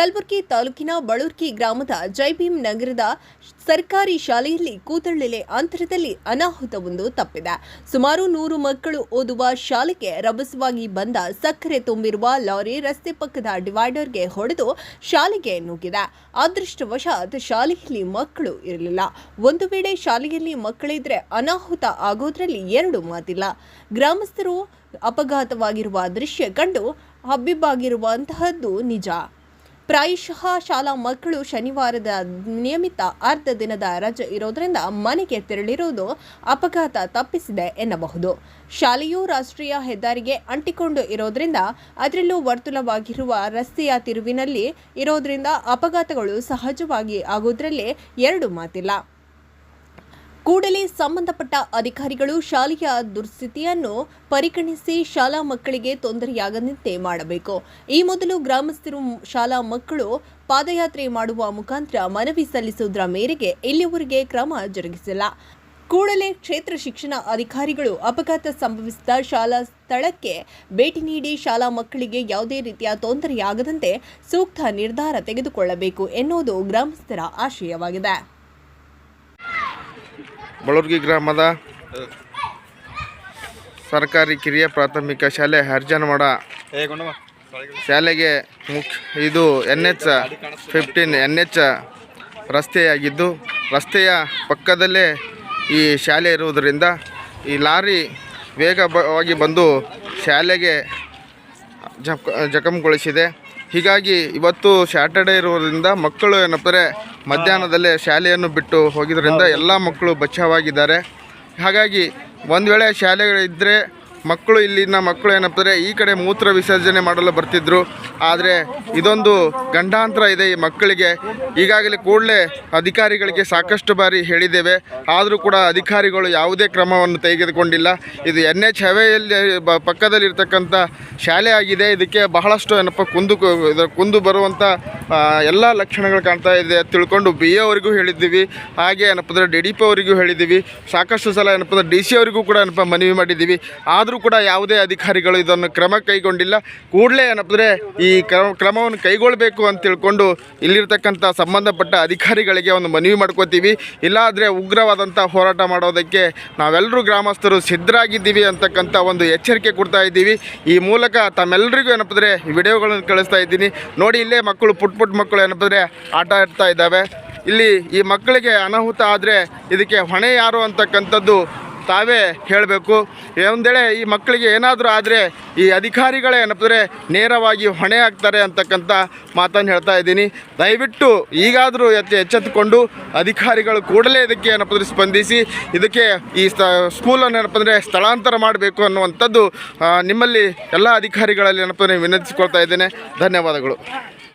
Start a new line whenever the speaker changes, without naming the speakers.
ಕಲಬುರಗಿ ತಾಲೂಕಿನ ಬಳೂರ್ಕಿ ಗ್ರಾಮದ ಜೈಭೀಮ್ ನಗರದ ಸರ್ಕಾರಿ ಶಾಲೆಯಲ್ಲಿ ಕೂತಳ್ಳಿಲೆ ಅಂತರದಲ್ಲಿ ಅನಾಹುತವೊಂದು ತಪ್ಪಿದೆ. ಸುಮಾರು ನೂರು ಮಕ್ಕಳು ಓದುವ ಶಾಲೆಗೆ ರಭಸವಾಗಿ ಬಂದ ಸಕ್ಕರೆ ತುಂಬಿರುವ ಲಾರಿ ರಸ್ತೆ ಪಕ್ಕದ ಡಿವೈಡರ್ಗೆ ಹೊಡೆದು ಶಾಲೆಗೆ ನುಗ್ಗಿದೆ. ಅದೃಷ್ಟವಶಾತ್ ಶಾಲೆಯಲ್ಲಿ ಮಕ್ಕಳು ಇರಲಿಲ್ಲ. ಒಂದು ವೇಳೆ ಶಾಲೆಯಲ್ಲಿ ಮಕ್ಕಳಿದ್ರೆ ಅನಾಹುತ ಆಗೋದ್ರಲ್ಲಿ ಎರಡು ಮಾತಿಲ್ಲ. ಗ್ರಾಮಸ್ಥರು ಅಪಘಾತವಾಗಿರುವ ದೃಶ್ಯ ಕಂಡು ಹಬ್ಬಿಬ್ಬಾಗಿರುವಂತಹದ್ದು ನಿಜ. ಪ್ರಾಯಶಃ ಶಾಲಾ ಮಕ್ಕಳು ಶನಿವಾರದ ನಿಯಮಿತ ಅರ್ಧ ದಿನದ ರಜೆ ಇರೋದ್ರಿಂದ ಮನೆಗೆ ತೆರಳಿರುವುದು ಅಪಘಾತ ತಪ್ಪಿಸಿದೆ ಎನ್ನಬಹುದು. ಶಾಲೆಯು ರಾಷ್ಟ್ರೀಯ ಹೆದ್ದಾರಿಗೆ ಅಂಟಿಕೊಂಡು ಇರೋದ್ರಿಂದ ಅದರಲ್ಲೂ ವರ್ತುಲವಾಗಿರುವ ರಸ್ತೆಯ ತಿರುವಿನಲ್ಲಿ ಇರೋದ್ರಿಂದ ಅಪಘಾತಗಳು ಸಹಜವಾಗಿ ಆಗೋದ್ರಲ್ಲಿ ಎರಡು ಮಾತಿಲ್ಲ. ಕೂಡಲೇ ಸಂಬಂಧಪಟ್ಟ ಅಧಿಕಾರಿಗಳು ಶಾಲೆಯ ದುರ್ಸ್ಥಿತಿಯನ್ನು ಪರಿಗಣಿಸಿ ಶಾಲಾ ಮಕ್ಕಳಿಗೆ ತೊಂದರೆಯಾಗದಂತೆ ಮಾಡಬೇಕು. ಈ ಮೊದಲು ಗ್ರಾಮಸ್ಥರು ಶಾಲಾ ಮಕ್ಕಳು ಪಾದಯಾತ್ರೆ ಮಾಡುವ ಮುಖಾಂತರ ಮನವಿ ಸಲ್ಲಿಸುವುದರ ಮೇರೆಗೆ ಇಲ್ಲಿಯವರೆಗೆ ಕ್ರಮ ಜರುಗಿಸಿಲ್ಲ. ಕೂಡಲೇ ಕ್ಷೇತ್ರ ಶಿಕ್ಷಣ ಅಧಿಕಾರಿಗಳು ಅಪಘಾತ ಸಂಭವಿಸಿದ ಶಾಲಾ ಸ್ಥಳಕ್ಕೆ ಭೇಟಿ ನೀಡಿ ಶಾಲಾ ಮಕ್ಕಳಿಗೆ ಯಾವುದೇ ರೀತಿಯ ತೊಂದರೆಯಾಗದಂತೆ ಸೂಕ್ತ ನಿರ್ಧಾರ ತೆಗೆದುಕೊಳ್ಳಬೇಕು ಎನ್ನುವುದು ಗ್ರಾಮಸ್ಥರ ಆಶಯವಾಗಿದೆ.
ಬಳೂರ್ಗಿ ಗ್ರಾಮದ ಸರ್ಕಾರಿ ಕಿರಿಯ ಪ್ರಾಥಮಿಕ ಶಾಲೆ ಹರ್ಜನವಾಡ ಶಾಲೆಗೆ ಮುಖ್ಯ ಇದು N H fifteen N H ರಸ್ತೆಯಾಗಿದ್ದು, ರಸ್ತೆಯ ಪಕ್ಕದಲ್ಲೇ ಈ ಶಾಲೆ ಇರುವುದರಿಂದ ಈ ಲಾರಿ ವೇಗವಾಗಿ ಬಂದು ಶಾಲೆಗೆ ಜಖಂಗೊಳಿಸಿದೆ. ಹೀಗಾಗಿ ಇವತ್ತು ಸ್ಯಾಟರ್ಡೇ ಇರುವುದರಿಂದ ಮಕ್ಕಳು ಏನಪ್ಪರೆ ಮಧ್ಯಾಹ್ನದಲ್ಲೇ ಶಾಲೆಯನ್ನು ಬಿಟ್ಟು ಹೋಗಿದ್ದರಿಂದ ಎಲ್ಲ ಮಕ್ಕಳು ಬಚಾವಾಗಿದ್ದಾರೆ ಹಾಗಾಗಿ ಒಂದು ವೇಳೆ ಶಾಲೆಗಳಿದ್ದರೆ ಮಕ್ಕಳು ಇಲ್ಲಿನ ಮಕ್ಕಳು ಏನಪ್ಪಾರೆ ಈ ಕಡೆ ಮೂತ್ರ ವಿಸರ್ಜನೆ ಮಾಡಲು ಬರ್ತಿದ್ರು. ಆದರೆ ಇದೊಂದು ಗಂಡಾಂತರ ಇದೆ ಈ ಮಕ್ಕಳಿಗೆ. ಈಗಾಗಲೇ ಕೂಡಲೇ ಅಧಿಕಾರಿಗಳಿಗೆ ಸಾಕಷ್ಟು ಬಾರಿ ಹೇಳಿದ್ದೇವೆ. ಆದರೂ ಕೂಡ ಅಧಿಕಾರಿಗಳು ಯಾವುದೇ ಕ್ರಮವನ್ನು ತೆಗೆದುಕೊಂಡಿಲ್ಲ. ಇದು ಎನ್ ಎಚ್ ಹೆವೆಯಲ್ಲಿ ಬ ಪಕ್ಕದಲ್ಲಿರ್ತಕ್ಕಂಥ ಶಾಲೆ ಆಗಿದೆ. ಇದಕ್ಕೆ ಬಹಳಷ್ಟು ಏನಪ್ಪ, ಕುಂದು ಕುಂದು ಬರುವಂಥ ಎಲ್ಲ ಲಕ್ಷಣಗಳು ಕಾಣ್ತಾ ಇದೆ ತಿಳ್ಕೊಂಡು ಬಿ ಎವರಿಗೂ ಹೇಳಿದ್ದೀವಿ, ಹಾಗೆ ಏನಪ್ಪ ಅಂದರೆ ಡಿ ಡಿ ಪಿ ಅವರಿಗೂ ಹೇಳಿದ್ದೀವಿ, ಸಾಕಷ್ಟು ಸಲ ಏನಪ್ಪ ಅಂದರೆ ಡಿ ಸಿ ಅವರಿಗೂ ಕೂಡ ಏನಪ್ಪ ಮನವಿ ಮಾಡಿದ್ದೀವಿ, ಆದರೂ ಕೂಡ ಯಾವುದೇ ಅಧಿಕಾರಿಗಳು ಇದನ್ನು ಕ್ರಮ ಕೈಗೊಂಡಿಲ್ಲ, ಕೂಡಲೇ ಏನಪ್ಪ ಅಂದರೆ ಈ ಕ್ರಮ, ಕ್ರಮವನ್ನು ಕೈಗೊಳ್ಳಬೇಕು ಅಂತ ತಿಳ್ಕೊಂಡು ಇಲ್ಲಿರ್ತಕ್ಕಂಥ ಸಂಬಂಧಪಟ್ಟ ಅಧಿಕಾರಿಗಳಿಗೆ ಒಂದು ಮನವಿ ಮಾಡ್ಕೋತೀವಿ, ಇಲ್ಲಾದರೆ ಉಗ್ರವಾದಂಥ ಹೋರಾಟ ಮಾಡೋದಕ್ಕೆ ನಾವೆಲ್ಲರೂ ಗ್ರಾಮಸ್ಥರು ಸಿದ್ಧರಾಗಿದ್ದೀವಿ ಅಂತಕ್ಕಂಥ ಒಂದು ಎಚ್ಚರಿಕೆ ಕೊಡ್ತಾ ಇದ್ದೀವಿ, ಈ ಮೂಲಕ ತಮ್ಮೆಲ್ಲರಿಗೂ ಏನಪ್ಪ ಅಂದರೆ ವಿಡಿಯೋಗಳನ್ನು ಕಳಿಸ್ತಾ ಇದ್ದೀನಿ, ನೋಡಿ ಇಲ್ಲೇ ಮಕ್ಕಳು ಪುಟ್ ಪುಟ್ ಮಕ್ಕಳು ಏನಪ್ಪ ಆಟ ಆಡ್ತಾ ಇದ್ದಾವೆ. ಇಲ್ಲಿ ಈ ಮಕ್ಕಳಿಗೆ ಅನಾಹುತ ಆದರೆ ಇದಕ್ಕೆ ಹೊಣೆ ಯಾರು ಅಂತಕ್ಕಂಥದ್ದು ತಾವೇ ಹೇಳಬೇಕು. ಒಂದೇಳೆ ಈ ಮಕ್ಕಳಿಗೆ ಏನಾದರೂ ಆದರೆ ಈ ಅಧಿಕಾರಿಗಳೇ ಏನಪ್ಪಾದ್ರೆ ನೇರವಾಗಿ ಹೊಣೆ ಆಗ್ತಾರೆ ಅಂತಕ್ಕಂಥ ಮಾತನ್ನು ಹೇಳ್ತಾ ಇದ್ದೀನಿ. ದಯವಿಟ್ಟು ಈಗಾದರೂ ಎತ್ತಿ ಎಚ್ಚೆತ್ತುಕೊಂಡು ಅಧಿಕಾರಿಗಳು ಕೂಡಲೇ ಇದಕ್ಕೆ ಏನಪ್ಪ ಸ್ಪಂದಿಸಿ, ಇದಕ್ಕೆ ಈ ಸ್ಥ ಸ್ಕೂಲನ್ನು ಏನಪ್ಪ ಅಂದರೆ ಸ್ಥಳಾಂತರ ಮಾಡಬೇಕು ಅನ್ನುವಂಥದ್ದು ನಿಮ್ಮಲ್ಲಿ ಎಲ್ಲ ಅಧಿಕಾರಿಗಳಲ್ಲಿ ಏನಪ್ಪ ವಿನಂತಿಸ್ಕೊಳ್ತಾ ಇದ್ದೇನೆ. ಧನ್ಯವಾದಗಳು.